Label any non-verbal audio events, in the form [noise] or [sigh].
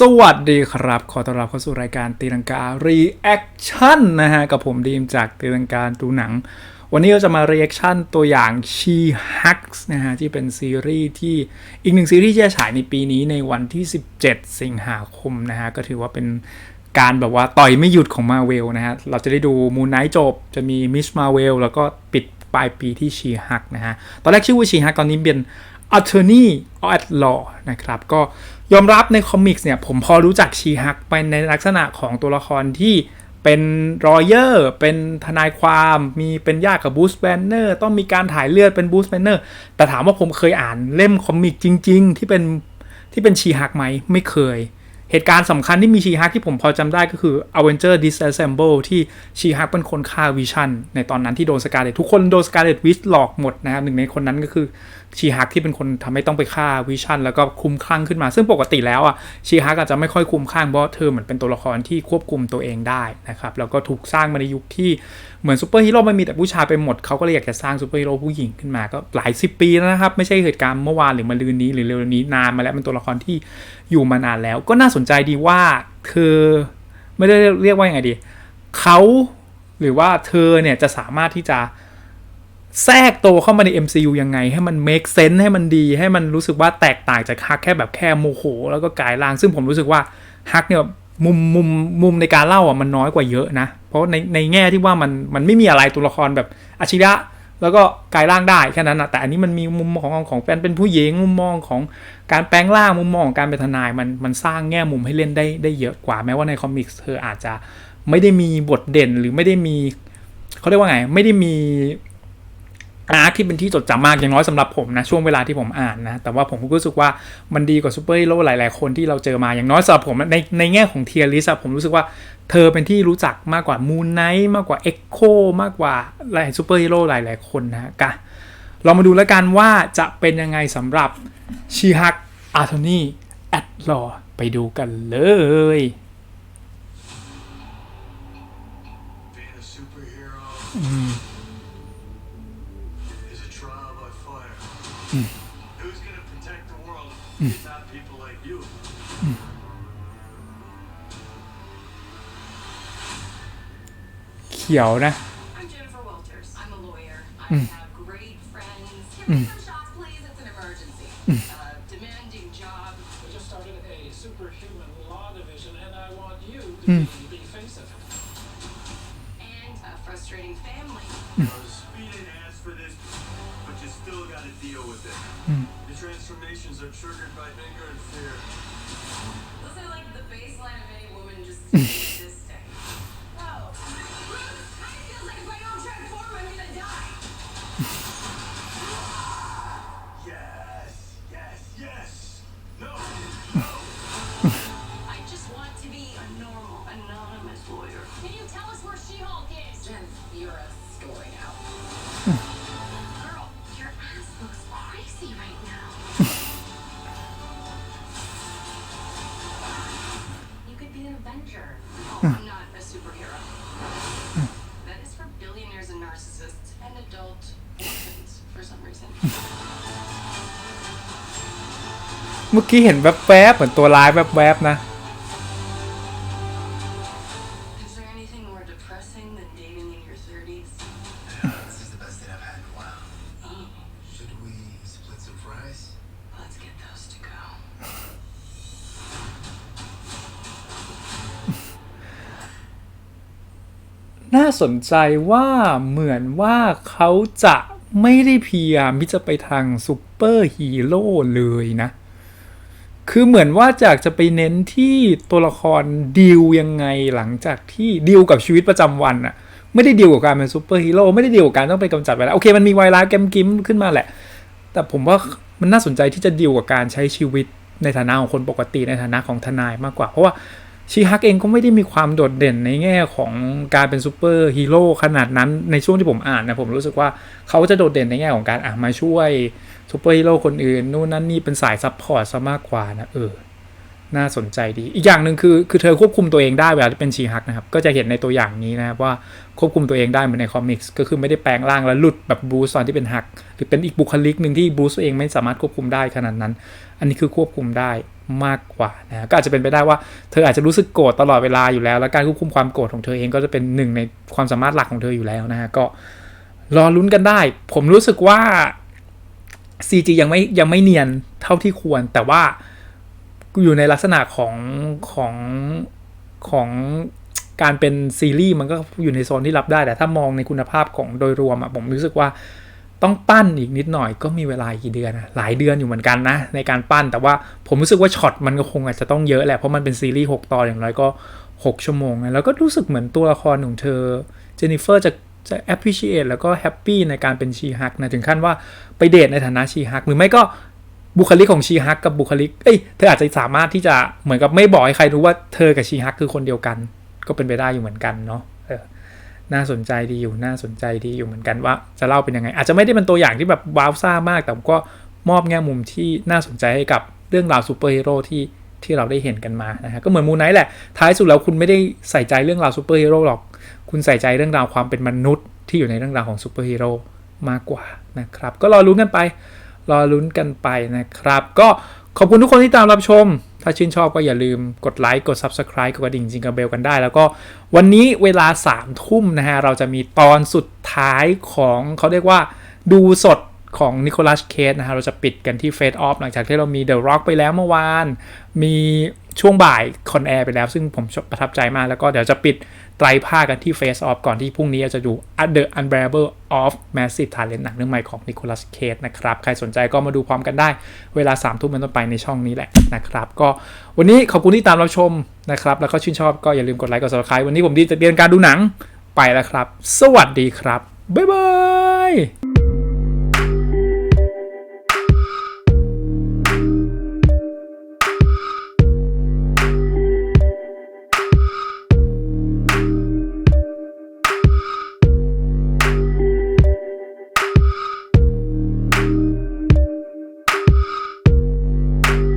สวัสดีครับ ขอต้อนรับเข้าสู่รายการตีลังกา Reaction นนะฮะ กับผมดีมจากตีลังการดูหนัง วันนี้เราจะมา Reaction ตัวอย่าง She Hacks นะฮะ ที่เป็นซีรีส์ที่อีกหนึ่งซีรีส์ที่จะฉายในปีนี้ในวันที่ 17 สิงหาคมนะฮะ ก็ถือว่าเป็นการแบบว่าต่อยไม่หยุดของ Marvel นะฮะ เราจะได้ดู Moon Knight จบ จะมี Miss Marvel แล้วก็ปิดปลายปีที่ She Hack นะฮะ ตอนแรกชื่อว่า She Hack ตอนนี้เป็น Attorney at Law นะครับ ก็ยอมรับในคอมิกส์เนี่ย ผมพอรู้จักชีฮักไปในลักษณะของตัวละครที่เป็นรอยเยอร์ เป็นทนายความ มีเป็นญาติกับบูสแบนเนอร์ ต้องมีการถ่ายเลือดเป็นบูสแบนเนอร์ แต่ถามว่าผมเคยอ่านเล่มคอมิกจริง ๆ ที่เป็นที่เป็นชีฮักไหม ไม่เคย เหตุการณ์สำคัญที่มีชีฮักที่ผมพอจำได้ก็คือ Avenger Disassemble ที่ชีฮักเป็นคนฆ่าวิชันในตอนนั้นที่โดนสกาเลตทุกคนโดนสกาเลตวิชหลอกหมดนะครับหนึ่งในคนนั้นก็คือชีฮักที่เป็นคนทำให้ต้องไปฆ่าวิชันแล้วก็คุมคลั่งขึ้นมา ซึ่งปกติแล้วอะชีฮักอาจจะไม่ค่อยคุมคลั่งเพราะเธอเหมือนเป็นตัวละครที่ควบคุมตัวเองได้นะครับแล้วก็ถูกสร้างมาในยุคที่เหมือนซูเปอร์ฮีโร่ไมันมีแต่ผู้ชายไปหมดเขาก็เลยอยากจะสร้างซูเปอร์ฮีโร่ผู้หญิงขึ้นมาก็หลายสิบปีแล้วนะครับไม่ใช่เหตุการณ์เมื่อวานหรือมาลืนนี้หรือเร็วนี้นานมาแล้วเป็นตัวละครที่อยู่มานานแล้ว ก็น่าสนใจดีว่าเธอไม่ได้เรียกว่ายังไงดีเขาหรือว่าเธอเนี่ยจะสามารถที่จะแทรกตัวเข้ามาใน MCU ยังไง ให้มัน make sense ให้มันดีให้มันรู้สึกว่าแตกต่างจากฮักแค่แบบแค่โมโห แล้วก็กลายร่าง ซึ่งผมรู้สึกว่าฮักเนี่ยมุมมุมมุมในการเล่าอะมันน้อยกว่าเยอะนะ เพราะในในแง่ที่ว่ามันมันไม่มีอะไรตัวละครแบบอาชิระ แล้วก็กลายร่างได้แค่นั้นนะแต่อันนี้มันมีมุมมองของของแฟนเป็นผู้หญิงมุมมองของการแปลงร่างมุมมองของการเป็นทนายมันมันสร้างแง่มุมให้เล่นได้ได้เยอะกว่าแม้ว่าในคอมิกส์เธออาจจะไม่ได้มีบทเด่นหรือไม่ได้มีเขาเรียกว่าไงไม่ได้มี อาร์คที่เป็นที่จดจำมากอย่างน้อยสำหรับผมนะ ช่วงเวลาที่ผมอ่านนะ แต่ว่าผมก็รู้สึกว่ามันดีกว่าซูเปอร์ฮีโร่หลาย ๆ คนที่เราเจอมาอย่างน้อยสำหรับผมในในแง่ของเทียริสผมรู้สึกว่าเธอเป็นที่รู้จักมากกว่ามูนไนท์มากกว่าเอ็กโคมากกว่าหลายซูเปอร์ฮีโร่หลาย ๆ คนนะกะเรามาดูแล้วกันว่าจะเป็นยังไงสำหรับชีฮักอาร์โทนีแอดลอไปดูกันเลย Being a เขียวนะ I'm Jennifer Walters. I'm a lawyer. I have transformations are triggered by anger and fear. Those are like the baseline of any woman just [laughs] billionaires and narcissists and adult orphans for some reason. เมื่อกี้เห็นแวบๆเหมือนตัวร้ายแวบๆนะ Is there anything more depressing than dating in your 30s? น่าสนใจว่าเหมือนว่าเขาจะไม่ได้พยายามที่จะไปทางซูเปอร์ฮีโร่เลยนะ คือเหมือนว่าจากจะไปเน้นที่ตัวละครดีลยังไงหลังจากที่ดีลกับชีวิตประจำวันอะไม่ได้ดีลกับการเป็นซูเปอร์ฮีโร่ไม่ได้ดีลกับการต้องไปกำจัดไวรัสโอเคมันมีไวรัสแกมกิมขึ้นมาแหละ แต่ผมว่ามันน่าสนใจที่จะดีลกับการใช้ชีวิตในฐานะของคนปกติในฐานะของทนายมากกว่า เพราะว่า ชีฮักเองก็ไม่ได้มีความโดดเด่นในแง่ของการเป็นซูเปอร์ฮีโร่ขนาดนั้นในช่วงที่ผมอ่านนะผมรู้สึกว่าเขาจะโดดเด่นในแง่ของการอะมาช่วยซูเปอร์ฮีโร่คนอื่นนู่นนั่นนี่เป็นสายซัพพอร์ตซะมากกว่านะเออน่าสนใจดี อีกอย่างหนึ่งคือคือเธอควบคุมตัวเองได้เวลาที่เป็นชีฮักนะครับก็จะเห็นในตัวอย่างนี้นะครับว่าควบคุมตัวเองได้เหมือนในคอมิกส์ก็คือไม่ได้แปลงร่างแล้วหลุดแบบบรูซตอนที่เป็นฮักหรือเป็นอีกบุคลิกหนึ่งที่บรูซตัวเองไม่สามารถควบคุมได้ขนาดนั้น อันนี้คือควบคุมได้ มากกว่านะก็อาจจะเป็นไปได้ว่าเธออาจจะรู้สึกโกรธตลอดเวลาอยู่แล้ว แล้วการควบคุมความโกรธของเธอเองก็จะเป็นหนึ่งในความสามารถหลักของเธออยู่แล้วนะฮะก็รอลุ้นกันได้ ผมรู้สึกว่า CG ยังไม่ยังไม่เนียนเท่าที่ควร แต่ว่าอยู่ในลักษณะของของของการเป็นซีรีส์มันก็อยู่ในโซนที่รับได้ แต่ถ้ามองในคุณภาพของโดยรวมอะผมรู้สึกว่า ต้องปั้นอีกนิดหน่อยก็มีเวลากี่เดือนอะหลายเดือนอยู่เหมือนกันนะ ในการปั้นแต่ว่าผมรู้สึกว่าช็อตมันก็คงอาจจะต้องเยอะแหละ เพราะมันเป็นซีรีส์ 6 ตอนอย่างน้อยก็ 6 ชั่วโมง แล้วก็รู้สึกเหมือนตัวละครของเธอเจนนิเฟอร์จะจะ appreciate แล้วก็แฮปปี้ในการเป็นชีฮักนะ ถึงขั้นว่าไปเดทในฐานะชีฮัก หรือไม่ก็บุคลิกของชีฮักกับบุคลิก เอ้ย เธออาจจะสามารถที่จะเหมือนกับไม่บอกให้ใครรู้ว่าเธอกับชีฮักคือคนเดียวกัน ก็เป็นไปได้อยู่เหมือนกันเนาะ น่าสนใจดีอยู่น่าสนใจดีอยู่เหมือนกันว่าจะเล่าเป็นยังไง อาจจะไม่ได้เป็นตัวอย่างที่แบบว้าวซ่ามาก แต่ก็มอบแง่มุมที่น่าสนใจให้กับเรื่องราวซูเปอร์ฮีโร่ที่ที่เราได้เห็นกันมานะฮะก็เหมือนมูไนท์แหละท้ายสุดแล้วคุณไม่ได้ใส่ใจเรื่องราวซูเปอร์ฮีโร่หรอก คุณใส่ใจเรื่องราวความเป็นมนุษย์ที่อยู่ในเรื่องราวของซูเปอร์ฮีโร่มากกว่านะครับก็รอลุ้นกันไป รอลุ้นกันไปนะครับ ก็ขอบคุณทุกคนที่ตามรับชม ถ้าชื่นชอบก็อย่าลืมกดไลค์กด Subscribe กดกระดิ่งจิงกระเบลกันได้ แล้วก็วันนี้เวลา3ามทุ่มนะฮะ เราจะมีตอนสุดท้ายของเขาเรียกว่าดูสดของนิโคลัสเคสนะฮะ เราจะปิดกันที่เฟสออฟหลังจากที่เรามี The Rock ไปแล้วเมื่อวาน มี ช่วงบ่ายคอนแอร์ไปแล้ว ซึ่งผมประทับใจมาก แล้วก็เดี๋ยวจะปิดไตรภาคกันที่ Face Off ก่อนที่พรุ่งนี้จะดู The Unbearable of Massive Talent หนังเรื่องใหม่ของ Nicolas Cage นะครับ ใครสนใจก็มาดูพร้อมกันได้เวลา3ทุ่มเป็นต้นไปในช่องนี้แหละนะครับ ก็วันนี้ขอบคุณที่ตามรับชมนะครับ แล้วก็ชื่นชอบก็อย่าลืมกดไลค์กด subscribe วันนี้ผมดีจะเรียนการดูหนังไปแล้วครับ สวัสดีครับบ๊ายบาย